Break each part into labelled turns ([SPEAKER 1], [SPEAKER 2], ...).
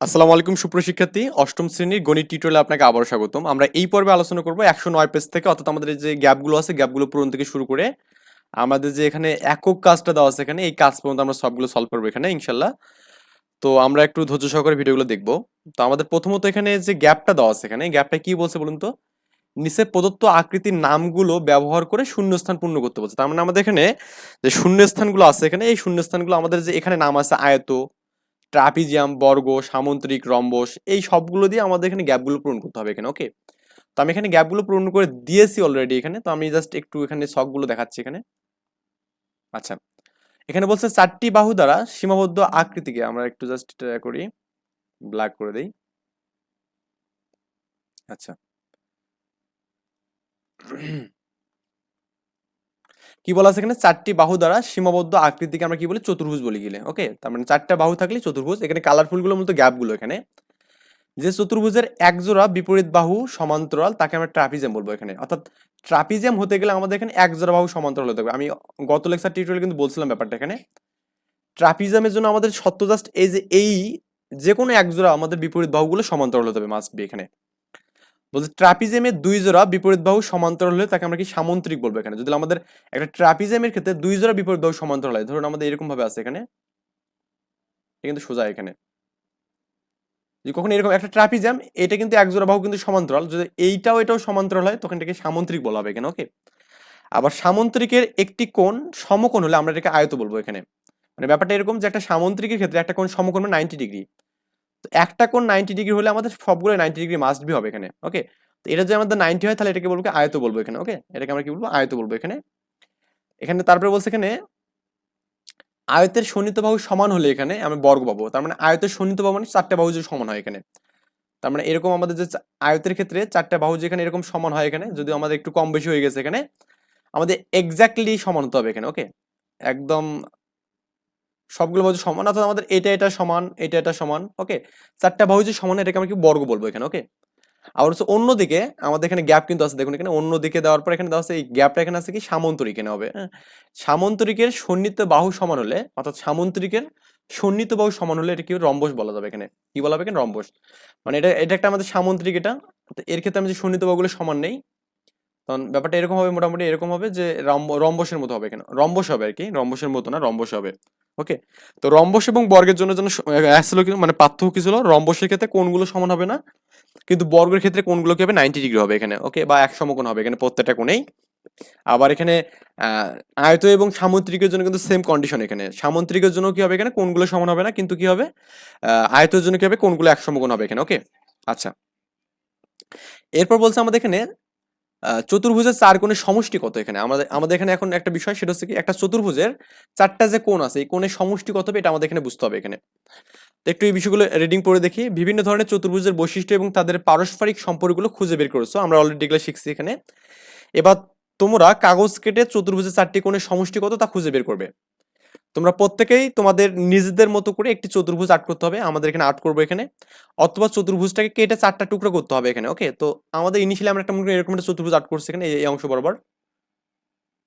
[SPEAKER 1] আসসালামু আলাইকুম সুপ্রশিক্ষার্থী অষ্টম শ্রেণির গণিত টিউটোরিয়ালে আপনাকে আবারও স্বাগতম। আমরা এই পর্বে আলোচনা করব একশো নয় পেজ থেকে, অর্থাৎ আমাদের যে গ্যাপগুলো আছে, গ্যাপগুলো পূরণ থেকে শুরু করে আমাদের যে এখানে একক কাজটা দেওয়া আছে এখানে, এই কাজ পর্যন্ত আমরা সবগুলো সলভ করব এখানে, ইনশাল্লাহ। তো আমরা একটু ধৈর্য সহকারে ভিডিওগুলো দেখব। তো আমাদের প্রথমত এখানে যে গ্যাপটা দেওয়া আছে এখানে গ্যাপটা কি বলছে বলুন তো? নিচে প্রদত্ত আকৃতির নামগুলো ব্যবহার করে শূন্যস্থান পূর্ণ করতে বলছে। তার মানে আমাদের এখানে যে শূন্যস্থানগুলো আছে এখানে, এই শূন্যস্থানগুলো আমাদের যে এখানে নাম আছে আয়ত ট্রাপিজিয়াম, বর্গ সামন্ত্রিক রম্বস, এই সবগুলো দিয়ে আমাদের এখানে গ্যাপগুলো পূরণ করতে হবে এখানে ওকে তো আমি এখানে গ্যাপগুলো পূরণ করে দিয়েছি অলরেডি এখানে, তো আমি জাস্ট একটু এখানে শখগুলো দেখাচ্ছি এখানে। আচ্ছা এখানে বলছে চারটি বাহু দ্বারা সীমাবদ্ধ আকৃতিকে, আমরা একটু জাস্ট করি ব্ল্যাক করে দেই। আচ্ছা। কি বলা আছে এখানে? চারটি বাহু দ্বারা সীমাবদ্ধ আকৃতিকে আমরা কি বলি? চতুর্ভুজ বলি গেলে ওকে তার মানে চারটা বাহু থাকলে চতুর্ভুজ। এখানে কালারফুলগুলো মূলত গ্যাপগুলো এখানে। যে চতুর্ভুজের এক জোড়া বিপরীত বাহু সমান্তরাল, তাকে আমরা ট্রাপিজিয়াম বলব এখানে। অর্থাৎ ট্রাপিজিয়াম হতে গেলে আমাদের এখানে এক জোড়া বাহু সমান্তরাল হতে হবে। আমি গত লেকচার টিউটোরিয়ালে কিন্তু বলছিলাম ব্যাপারটা এখানে। ট্রাপিজিয়ামের জন্য আমাদের সত্য জাস্ট এই যে এই যে কোনো এক জোড়া আমাদের বিপরীত বাহুগুলো সমান্তরাল হতে হবে মাস্ট বি এখানে। বলছে ট্রাপিজিয়ামের দুই জোড়া বিপরীত বাহু সমান্তরাল হলে তাকে আমরা কি সামন্ত্রিক বলব এখানে? যদি আমাদের একটা ট্রাপিজিয়ামের ক্ষেত্রে দুই জোড়া বিপরীত বাহু সমান্তরাল হয়, ধরুন আমাদের এরকম ভাবে আছে এখানে। কিন্তু সোজা এখানে। যে কখন এরকম একটা ট্রাপিজিয়াম এটা কিন্তু এক জোড়া বাহু কিন্তু সমান্তরাল, যদি এইটাও এটাও সমান্তরাল হয়, তখন এটাকে সামন্ত্রিক বলা হবে এখানে, ওকে? আবার সামন্ত্রিকের একটি কোণ সমকোণ হলে আমরা এটাকে আয়ত বলব এখানে। মানে ব্যাপারটা এরকম যে একটা সামন্ত্রিকের ক্ষেত্রে একটা কোণ সমকোণ নাইনটি ডিগ্রি একটা কোণ নাইনটি ডিগ্রি হলে আমাদের সবগুলো নাইনটি ডিগ্রি মাস্ট বি হবে এখানে ওকে এটা যদি আমাদের নাইনটি হয়, তাহলে এটাকে বলব আয়ত বলব এখানে ওকে এটাকে আমরা কি বলব? আয়ত বলব এখানে। এখানে তারপরে বলছে এখানে, আয়তের সন্নিহিত বাহু সমান হলে এখানে আমি বর্গ পাবো। তার মানে আয়তের সন্নিহিত বাহু মানে চারটা বাহু যে সমান হয় এখানে। তার মানে এরকম আমাদের যে আয়তের ক্ষেত্রে চারটা বাহু যেখানে এরকম সমান হয় এখানে যদি আমাদের একটু কম বেশি হয়ে গেছে এখানে, আমাদের এক্স্যাক্টলি সমান হতে হবে এখানে ওকে একদম সবগুলো বাহু সমান, অর্থাৎ আমাদের এটা এটা সমান, এটা এটা সমান ওকে চারটা বাহু যে সমান, এটাকে আমরা কি বর্গ বলব এখানে ওকে আবার হচ্ছে অন্যদিকে আমাদের এখানে গ্যাপ কিন্তু আছে, দেখুন এখানে অন্যদিকে দেওয়ার পর এখানে দেওয়া আছে, এই গ্যাপটা এখানে আছে কি? সামন্তরিক এখানে হবে হ্যাঁ? সামন্তরিকের সন্নিহিত বাহু সমান হলে, অর্থাৎ সামন্তরিকের সন্নিহিত বাহু সমান হলে এটা কি রম্বস বলা যাবে এখানে। কি বলা হবে এখানে? রম্বস। মানে এটা এটা একটা আমাদের সামন্তরিক এটা। এর ক্ষেত্রে আমি যে সন্নিহিত বাহুগুলো সমান নেই, তখন ব্যাপারটা এরকম হবে, মোটামুটি এরকম হবে যে রম্ব- রম্বসের মতো হবে এখানে। রম্বস হবে আর কি, রম্বসের মতো না, রম্বস হবে। ওকে? তো রম্বস এবং বর্গের জন্য যেন আহ, মানে পার্থক্য কি ছিল? রম্বসের ক্ষেত্রে কোনগুলো সমান হবে না কিন্তু বর্গের ক্ষেত্রে কোনগুলো কি হবে নাইনটি ডিগ্রি হবে এখানে ওকে? বা এক সমকোণ হবে এখানে প্রত্যেকটা কোণেই। আবার এখানে আয়ত এবং সামুদ্রিকের জন্য কিন্তু সেম কন্ডিশন এখানে। সামুদ্রিকের জন্য কি হবে এখানে? কোনগুলো সমান হবে না কিন্তু কি হবে? আয়তের জন্য কি হবে? কোনগুলো এক সমকোণ হবে এখানে ওকে? আচ্ছা। এরপর বলছে আমাদের এখানে চতুর্ভুজের চার কোণের সমষ্টি কত এখানে? আমাদের আমাদের এখানে এখন একটা বিষয়, সেটা হচ্ছে কি, একটা চতুর্ভুজের চারটা যে কোণ আছে, এই কোণের সমষ্টি কত হবে, এটা আমাদের এখানে বুঝতে হবে এখানে। তো একটু এই বিষয়গুলো রিডিং পড়ে দেখি। বিভিন্ন ধরনের চতুর্ভুজের বৈশিষ্ট্য এবং তাদের পারস্পরিক সম্পর্কগুলো খুঁজে বের করেছ, আমরা অলরেডি এগুলো শিখছি এখানে। এবার তোমরা কাগজ কেটে চতুর্ভুজের চারটি কোণের সমষ্টি কত তা খুঁজে বের করবে। তোমরা প্রত্যেকেই তোমাদের নিজেদের মতো করে একটি চতুর্ভুজ আট করতে হবে। আমাদের এখানে আট করব এখানে। অথবা চতুর্ভুজটাকে কেটে চারটা টুকরো করতে হবে এখানে ওকে তো আমাদের ইনিশিয়ালি আমরা একটা এরকম একটা চতুর্ভুজ আট করছি এখানে, এই অংশ বরাবর।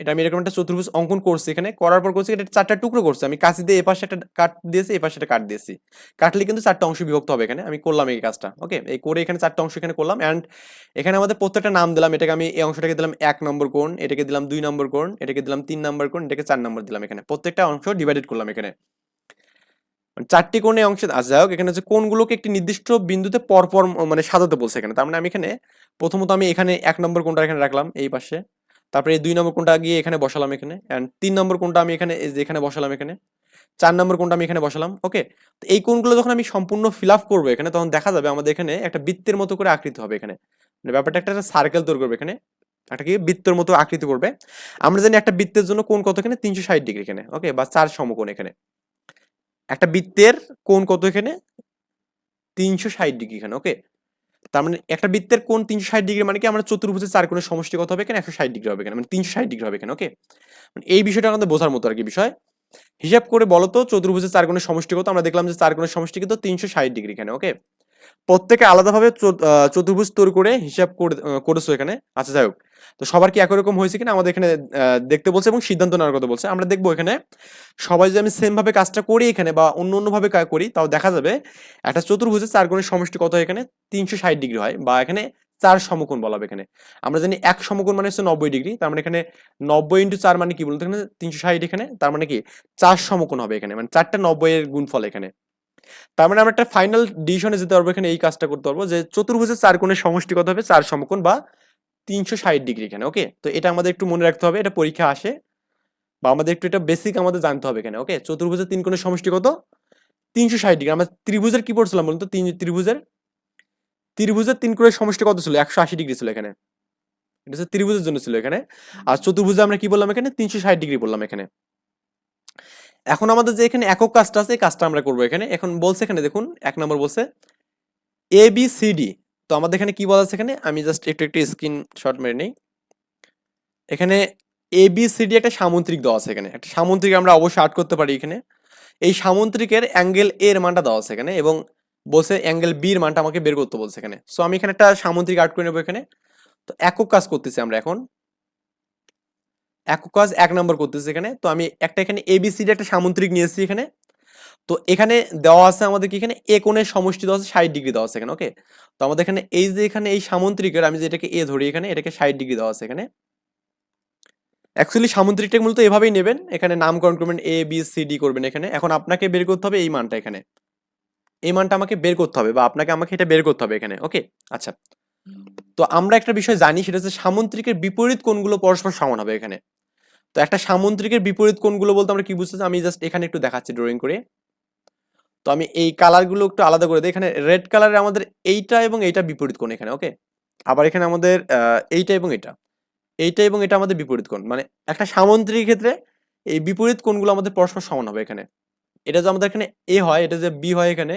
[SPEAKER 1] এটা আমি এরকম একটা চতুর্ভুজ অঙ্কন করছি এখানে, করার পর করছি এটা চারটা টুকরো করছি। আমি কাছি দিয়ে এপাশে একটা কাট দিয়েছি, এপাশে একটা কাট দিয়েছি। কাটলে কিন্তু চারটা অংশ বিভক্ত হবে এখানে, আমি করলাম এই কাজটা, ওকে? এই করে এখানে চারটা অংশ এখানে করলাম অ্যান্ড এখানে আমাদের প্রত্যেকটা নাম দিলাম, এটাকে আমি এই অংশটাকে দিলাম এক নম্বর কোণ, এটাকে দিলাম দুই নম্বর কোণ, এটাকে দিলাম তিন নম্বর কোণ, এটাকে চার নম্বর দিলাম এখানে। প্রত্যেকটা অংশ ডিভাইডেড করলাম এখানে। মানে চারটি কোণে অংশে আচ্ছা যাই হোক, এখানে হচ্ছে কোণগুলোকে একটি নির্দিষ্ট বিন্দুতে পরপর মানে সাজাতে বলছে এখানে। তার মানে আমি এখানে প্রথমত আমি এখানে এক নম্বর কোণটা এখানে রাখলাম, এই পাশে। তারপরে এই দুই নম্বর কোনটা গিয়ে এখানে বসালাম এখানে অ্যান্ড তিন নম্বর কোনটা আমি এখানে এখানে বসালাম এখানে, চার নম্বর কোনটা আমি এখানে বসালাম ওকে তো এই কোনগুলো যখন আমি সম্পূর্ণ ফিল আপ করব এখানে, তখন দেখা যাবে আমাদের এখানে একটা বৃত্তের মতো করে আকৃতি হবে এখানে। মানে ব্যাপারটা একটা সার্কেল তৈরি করবে এখানে, একটা কি বৃত্তের মতো আকৃতি করবে। আমরা জানি একটা বৃত্তের জন্য কোন কত এখানে? তিনশো ষাট ডিগ্রি এখানে ওকে বা চার সমকোণ এখানে। একটা বৃত্তের কোন কত এখানে? তিনশো ষাট ডিগ্রি এখানে ওকে তার মানে একটা বৃত্তের কোন তিনশো ষাট ডিগ্রি মানে কি আমরা চতুর্ভুজের চার কোণের সমষ্টি কত হবে কেন একশো ষাট ডিগ্রি হবে কেন? মানে তিনশো ষাট ডিগ্রি হবে কেন? ওকে মানে এই বিষয়টা আমাদের বোঝার মতো আর কি বিষয়। হিসাব করে বলতো তো, চতুর্ভুজের চার কোণের সমষ্টি কত আমরা দেখলাম যে চার কোণের সমষ্টি কিন্তু তিনশো ষাট ডিগ্রি কেন? ওকে প্রত্যেকে আলাদাভাবে চত- চতুর্ভুজ তৈরি করে হিসাব করে করেছ এখানে। আচ্ছা যাই হোক। তো সবার কি একই রকম হয়েছে কিনা? আমাদের এখানে দেখতে বলছে এবং সিদ্ধান্ত নেওয়ার কথা বলছে। আমরা দেখব এখানে, সবাই যদি আমি সেম ভাবে কাজটা করি এখানে বা অন্য অন্য ভাবে কা- করি, তাও দেখা যাবে একটা চতুর্ভুজের চার কোণের সমষ্টি কত এখানে? তিনশো ষাট ডিগ্রি হয় বা এখানে চার সমকোণ বলা হবে এখানে। আমরা জানি এক সমকোণ মানে হচ্ছে নব্বই ডিগ্রি, তার মানে এখানে নব্বই ইন্টু চার মানে কি বলতো এখানে? তিনশো ষাট এখানে, তার মানে কি? চার সমকোণ হবে এখানে মানে চারটা নব্বই এর গুণফল এখানে। তার মানে আমরা একটা ফাইনাল ডিসিশনে যেতে পারব, এখানে এই কাজটা করতে পারব যে চতুর্ভুজের চার কোণের সমষ্টি কত হবে? চার সমকোণ বা তিনশো ষাট ডিগ্রি এখানে ওকে তো এটা আমাদের একটু মনে রাখতে হবে, এটা পরীক্ষা আসে বা আমাদের একটু এটা বেসিক আমাদের জানতে হবে এখানে ওকে চতুর্ভুজের তিন কোণের সমষ্টি কত? তিনশো ষাট ডিগ্রি, আমরা ত্রিভুজের কি পড়ছিলাম বলুন তো, তিন, ত্রিভুজের ত্রিভুজের তিন কোণের সমষ্টি কত ছিল? একশো আশি ডিগ্রি ছিল এখানে, এটা হচ্ছে ত্রিভুজের জন্য ছিল এখানে। আর চতুর্ভুজে আমরা কি বললাম এখানে? তিনশো ষাট ডিগ্রি বললাম এখানে। এখন আমাদের যে এখানে একক কাজটা আছে, এই কাজটা আমরা করব এখানে। এখন বলছে এখানে দেখুন, এক নম্বর বলছে এ বি সি ডি তো আমাদের এখানে কি বলা আছে এখানে? আমি জাস্ট একটু একটু স্ক্রিন শট মেরে নিই। এখানে এ বি সি ডি একটা সামুদ্রিক দেওয়া আছে এখানে। একটা সামুদ্রিক আমরা অবশ্যই আর্ট করতে পারি এখানে। এই সামুদ্রিকের অ্যাঙ্গেল এ এর মানটা দেওয়া আছে এখানে এবং বলছে অ্যাঙ্গেল বি এর মানটা আমাকে বের করতে বলছে এখানে। সো আমি এখানে একটা সামুদ্রিক আর্ট করে নেব এখানে। তো একক কাজ করতেছি আমরা এখন। একক কাজ এক নম্বর করতেছে এখানে। তো আমি একটা এখানে এবিসিডি একটা সামুদ্রিক নিয়েছি এখানে। তো এখানে দেওয়া আছে আমাদের কি এখানে? এ কোণের সমষ্টি দেওয়া আছে, ষাট ডিগ্রি দেওয়া আছে এখানে ওকে তো আমাদের এখানে এই যে এখানে এই সামুদ্রিকের, আমি যে এটাকে এ ধরি, এখানে এটাকে ষাট ডিগ্রি দেওয়া আছে এখানে। অ্যাকচুয়ালি সামুদ্রিকটা মূলত এভাবেই নেবেন। এখানে নামকরণ করবেন এ বি সি ডি করবেন এখানে। এখন আপনাকে বের করতে হবে এই মানটা এখানে। এই মানটা আমাকে বের করতে হবে বা আপনাকে আমাকে এটা বের করতে হবে এখানে ওকে আচ্ছা। তো আমরা একটা বিষয় জানি, সেটা হচ্ছে সামুদ্রিকের বিপরীত কোণগুলো পরস্পর সমান হবে এখানে। তো একটা সামুদ্রিকের বিপরীত কোণগুলো বলতে আমরা কি বুঝতেছি? আমি জাস্ট এখানে একটু দেখাচ্ছি ড্রয়িং করে। তো আমি এই কালারগুলো একটু আলাদা করে দিই। এখানে রেড কালারে আমাদের এইটা এবং এইটা বিপরীত কোণ এখানে ওকে আবার এখানে আমাদের এইটা এবং এটা এইটা এবং এটা আমাদের বিপরীত কোণ। মানে একটা সামুদ্রিক ক্ষেত্রে এই বিপরীত কোণগুলো আমাদের পরস্পর সমান হবে এখানে। এটা যে আমাদের এখানে এ হয়, এটা যে বি হয় এখানে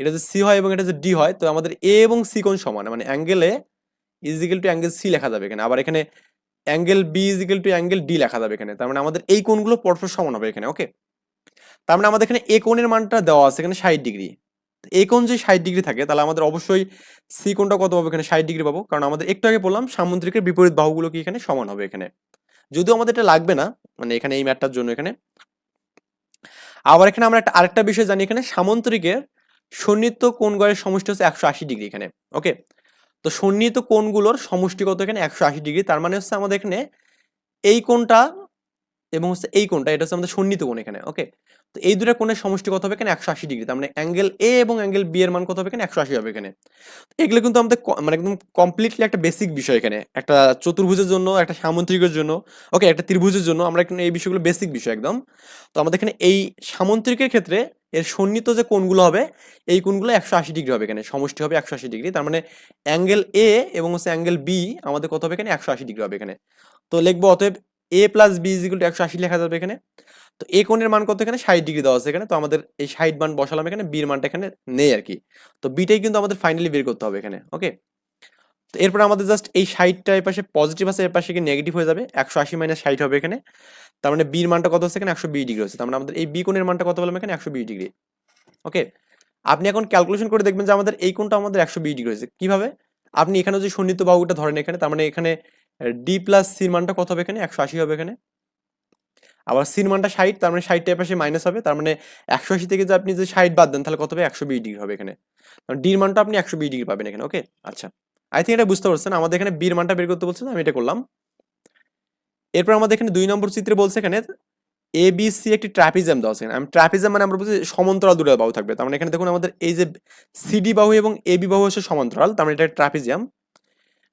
[SPEAKER 1] এটা যে সি হয় এবং এটা যে ডি হয়, তো আমাদের এ এবং সি কোণ সমান? মানে angle equal to angle C লেখা যাবে এখানে। আবার এখানে angle B equal to angle D লেখা যাবে এখানে। তার মানে আমাদের এই কোণগুলো পরস্পর সমান হবে এখানে ওকে তার মানে আমাদের এখানে এ কোণের মানটা দেওয়া আছে এখানে ষাট ডিগ্রি। এ কোণ যদি ষাট ডিগ্রি থাকে, তাহলে আমাদের অবশ্যই সি কোণটা কত পাবো এখানে? ষাট ডিগ্রি পাবো। কারণ আমাদের একটু আগে বললাম, সামুদ্রিকের বিপরীত বাহুগুলো কি এখানে সমান হবে এখানে। যদিও আমাদের এটা লাগবে না মানে এখানে এই ম্যাটটার জন্য এখানে। আবার এখানে আমরা একটা আরেকটা বিষয় জানি এখানে, সামুদ্রিকের সন্নিহিত কোণগড়ের সমষ্টি হচ্ছে একশো আশি ডিগ্রি এখানে ওকে তো সন্নিহিত কোণগুলোর সমষ্টি কত এখানে একশো আশি ডিগ্রি, তার মানে হচ্ছে আমাদের এখানে এই কোণটা এবং হচ্ছে এই কোণটা, এটা হচ্ছে আমাদের সন্নিহিত কোণ এখানে ওকে তো এই দুটো কোণের সমষ্টি কত হবে এখানে? একশো আশি ডিগ্রি, তার মানে অ্যাঙ্গেল এ এবং অ্যাঙ্গেল বি এর মান কত হবে এখানে? একশো আশি হবে এখানে। এগুলো কিন্তু আমাদের মানে একদম কমপ্লিটলি একটা বেসিক বিষয় এখানে, একটা চতুর্ভুজের জন্য, একটা সামন্ত্রিকের জন্য ওকে একটা ত্রিভুজের জন্য, আমরা এখানে এই বিষয়গুলো বেসিক বিষয় একদম। তো আমাদের এখানে এই সামুদ্রিকের ক্ষেত্রে এর সন্নিহিত যে কোণগুলো হবে, এই কোণগুলো একশো আশি ডিগ্রি হবে এখানে। সমষ্টি হবে একশো আশি ডিগ্রি। তার মানে অ্যাঙ্গেল এ এবং হচ্ছে অ্যাঙ্গেল বি আমাদের কত হবে এখানে? একশো আশি ডিগ্রি হবে এখানে। তো লিখব, অতএব A plus B equal to একশো আশি লেখা যাবে এখানে। তো এ কোণের মান কত এখানে? ষাট ডিগ্রি দেওয়া আছে এখানে। তো আমাদের এই ষাট মান বসালাম এখানে বির মানটা এখানে নেই আর কি। তো বিটাই কিন্তু আমাদের ফাইনালি বের করতে হবে এখানে ওকে তো এরপর আমাদের জাস্ট এই ষাটটা এর পাশে পজিটিভ আছে এর পাশে কি নেগেটিভ হয়ে যাবে। একশো আশি মাইনাস ষাট হবে এখানে। তার মানে বির মানটা কত হচ্ছে এখানে? একশো বিশ ডিগ্রি হচ্ছে। তার মানে আমাদের এই বি কোণের মানটা কত বললাম এখানে? একশো বিশ ডিগ্রি ওকে আপনি এখন ক্যালকুলেশন করে দেখবেন যে আমাদের এই কোণটা আমাদের একশো বিশ ডিগ্রি হয়েছে। কীভাবে? আপনি এখানে যে সন্নিহিত বাহুটা ধরেন এখানে, তার মানে এখানে ডি প্লাস সির মানটা কত হবে এখানে? একশো আশি হবে এখানে। আবার সির মানটা ষাট, তার মানে ষাটটা পাশে মাইনাস হবে। তার মানে একশো আশি থেকে যে আপনি যে ষাট বাদ দেন, তাহলে কত হবে? একশো বিশ ডিগ্রি হবে এখানে। ডির মানটা আপনি একশো বিশ ডিগ্রি পাবেন এখানে। ওকে আচ্ছা। আই থিঙ্ক এটা বুঝতে পারছেন। আমাদের এখানে বির মানটা বের করতে বলছে আমি এটা করলাম। এরপর আমাদের এখানে দুই নম্বর চিত্রে বলছে এখানে এ বি সি একটি ট্রাপিজাম দেওয়া আছে। আমি ট্রাপিজাম মানে আমরা বলছি সমান্তরাল দুটো বাহু থাকবে। তার মানে এখানে দেখুন আমাদের এই যে সিডি বাহু এবং এ বি বাহু হচ্ছে সমান্তরাল, তার মানে এটা ট্রাপিজিয়াম।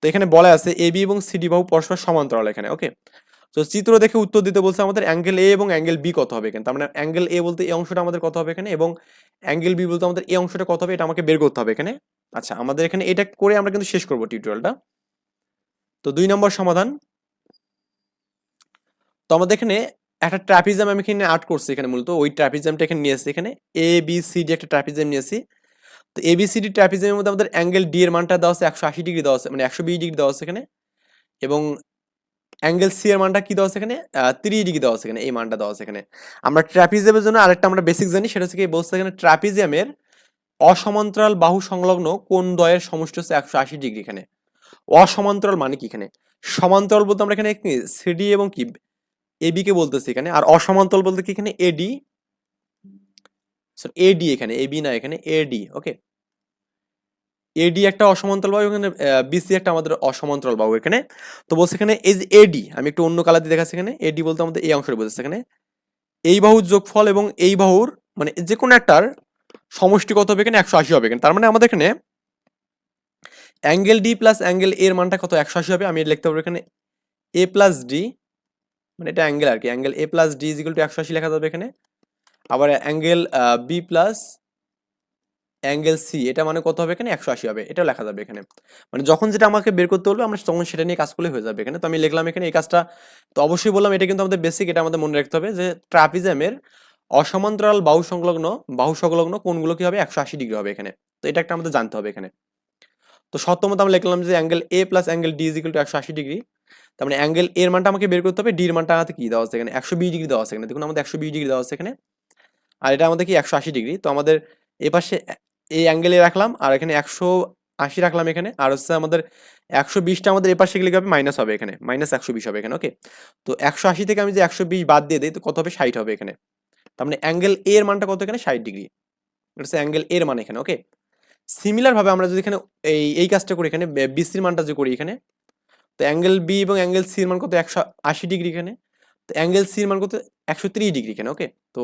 [SPEAKER 1] তো এখানে বলা আছে এ বি এবং সিডি বাহু পরস্পর সমান্তরাল এখানে, ওকে? তো চিত্র দেখে উত্তর দিতে বলছে আমাদের অ্যাঙ্গেল এ এবং অ্যাঙ্গেল বি কত হবে এখানে। তার মানে অ্যাঙ্গেল এ বলতে এই অংশটা আমাদের কত হবে এখানে এবং অ্যাঙ্গেল বি বলতে আমাদের এই অংশটা কত হবে, এটা আমাকে বের করতে হবে এখানে। আচ্ছা আমাদের এখানে এটা করে আমরা কিন্তু শেষ করব টিউটোরিয়ালটা তো দুই নম্বর সমাধান। তো আমাদের এখানে একটা ট্রাপিজাম আমি এখানে আর্ট করছি এখানে মূলত, ওই ট্রাপিজামটা এখানে নিয়ে এসেছি এখানে এ বি সি ডি একটা ট্রাপিজাম নিয়েছি তো এ বি সি ডি ট্রাপিজামের মধ্যে আমাদের অ্যাঙ্গেল ডি এর মানটা দেওয়া আছে, একশো আশি ডিগ্রি দেওয়া আছে মানে একশো বিশ ডিগ্রি দেওয়া আছে এখানে। এবং অ্যাঙ্গেল সি এর মানটা কি দেওয়া আছে এখানে? তিরিশ ডিগ্রি দেওয়া আছে এখানে, এই মানটা দেওয়া আছে এখানে। আমরা ট্রাপিজিয়ামের জন্য আরেকটা আমরা বেসিক জানি, সেটা হচ্ছে কি বলছে এখানে ট্রাপিজিয়ামের অসমান্তরাল বাহু সংলগ্ন কোন দয়ের সমষ্টি হচ্ছে একশো আশি ডিগ্রি এখানে? অসমান্তরাল মানে কি এখানে? সমান্তরাল বলতে আমরা এখানে সিডি এবং কি? এবি কে বলতেছি এখানে। আর অসমান্তরাল বলতে কি এখানে? এডি এডি এখানে। এবি না এখানে এডি ওকে এডি একটা অসমান্তরাল বাহু, এখানে বিসি একটা আমাদের অসমান্তরাল বাহু এখানে। তো বলছে এখানে এই যে এডি আমি একটু অন্য কালার দিয়ে দেখাচ্ছি এখানে। এডি বলতে আমাদের এই অংশটা বলতেছে এখানে। এই বাহুর যোগফল এবং এই বাহুর মানে যে কোনো একটার সমষ্টি কত হবে এখানে একশো আশি হবে এখানে তার মানে আমাদের এখানে অ্যাঙ্গেল ডি প্লাস অ্যাঙ্গেল এর মানটা কত? একশো আশি হবে। আমি লিখতে পারব এখানে এ প্লাস ডি মানে এটা অ্যাঙ্গেল আর কি। Angle A plus D equal to একশো আশি লেখা যাবে এখানে। আবার angle B plus angle C, এটা মানে কত হবে এখানে? একশো আশি হবে। এটাও লেখা যাবে এখানে। মানে যখন যেটা আমাকে বের করতে বলবে, আমরা তখন সেটা নিয়ে কাজ করলে হয়ে যাবে এখানে। তো আমি লিখলাম এখানে এই কাজটা। তো অবশ্যই বললাম, এটা কিন্তু আমাদের বেসিক এটা আমাদের মনে রাখতে হবে যে ট্রাপিজমের অসমান্তরাল বাহু সংলগ্ন বাহু সংলগ্ন কোনগুলো কি হবে একশো আশি ডিগ্রি হবে এখানে। তো এটা একটা আমাদের জানতে হবে এখানে। তো সপ্তমত আমরা লিখলাম যে angle A plus angle D equal to একশো আশি ডিগ্রি। তার মানে অ্যাঙ্গেল এর মানটা আমাকে বের করতে হবে ডির মানটা আমাদের কি দেওয়া আছে এখানে? একশো বিশ ডিগ্রি দেওয়া আছে এখানে। দেখুন আমাদের একশো বিশ ডিগ্রি দেওয়া আছে এখানে। আর এটা আমাদের কি? একশো আশি ডিগ্রি। তো আমাদের এ পাশে এই অ্যাঙ্গেলে রাখলাম, আর এখানে একশো আশি রাখলাম এখানে। আর হচ্ছে আমাদের একশো বিশটা আমাদের এ পাশে গেলে হবে? মাইনাস হবে এখানে। মাইনাস একশো বিশ হবে এখানে ওকে তো একশো আশি থেকে আমি যে একশো বিশ বাদ দিয়ে দিই, তো কত হবে? ষাট হবে এখানে। তার মানে অ্যাঙ্গেল এ এর মানটা কত এখানে? ষাট ডিগ্রি এটা হচ্ছে অ্যাঙ্গেল এর মান এখানে ওকে সিমিলারভাবে আমরা যদি এখানে এই এই কাজটা করি, এখানে বিসির মানটা যদি করি এখানে, তো অ্যাঙ্গেল বি এবং অ্যাঙ্গেল সির মান কত? একশো আশি ডিগ্রি এখানে। তো অ্যাঙ্গেল সির মান কত? একশো ত্রিশ ডিগ্রি এখানে ওকে তো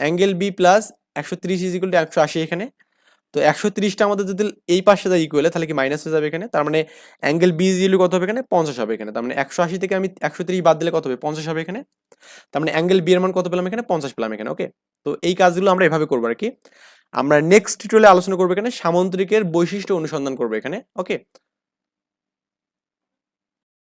[SPEAKER 1] অ্যাঙ্গেল বি প্লাস একশো ত্রিশ ইজিকুল টু একশো আশি এখানে। তো একশো তিরিশটা আমাদের যদি এই পাশে যায় ইকুয়ালে তাহলে কি মাইনাস হয়ে যাবে এখানে? তার মানে অ্যাঙ্গেল বি জিলু কত হবে এখানে? পঞ্চাশ হবে এখানে। তার মানে একশো আশি থেকে আমি একশো তিরিশ বাদ দিলে কত হবে? পঞ্চাশ হবে এখানে। তার মানে অ্যাঙ্গেল বি এর মান কত পেলাম এখানে? পঞ্চাশ পেলাম এখানে। ওকে তো এই কাজগুলো আমরা এভাবে করব আর কি। আমরা নেক্সট টিউটোরিয়ালে আলোচনা করব এখানে সামন্ত্রিকের বৈশিষ্ট্য অনুসন্ধান করব এখানে। ওকে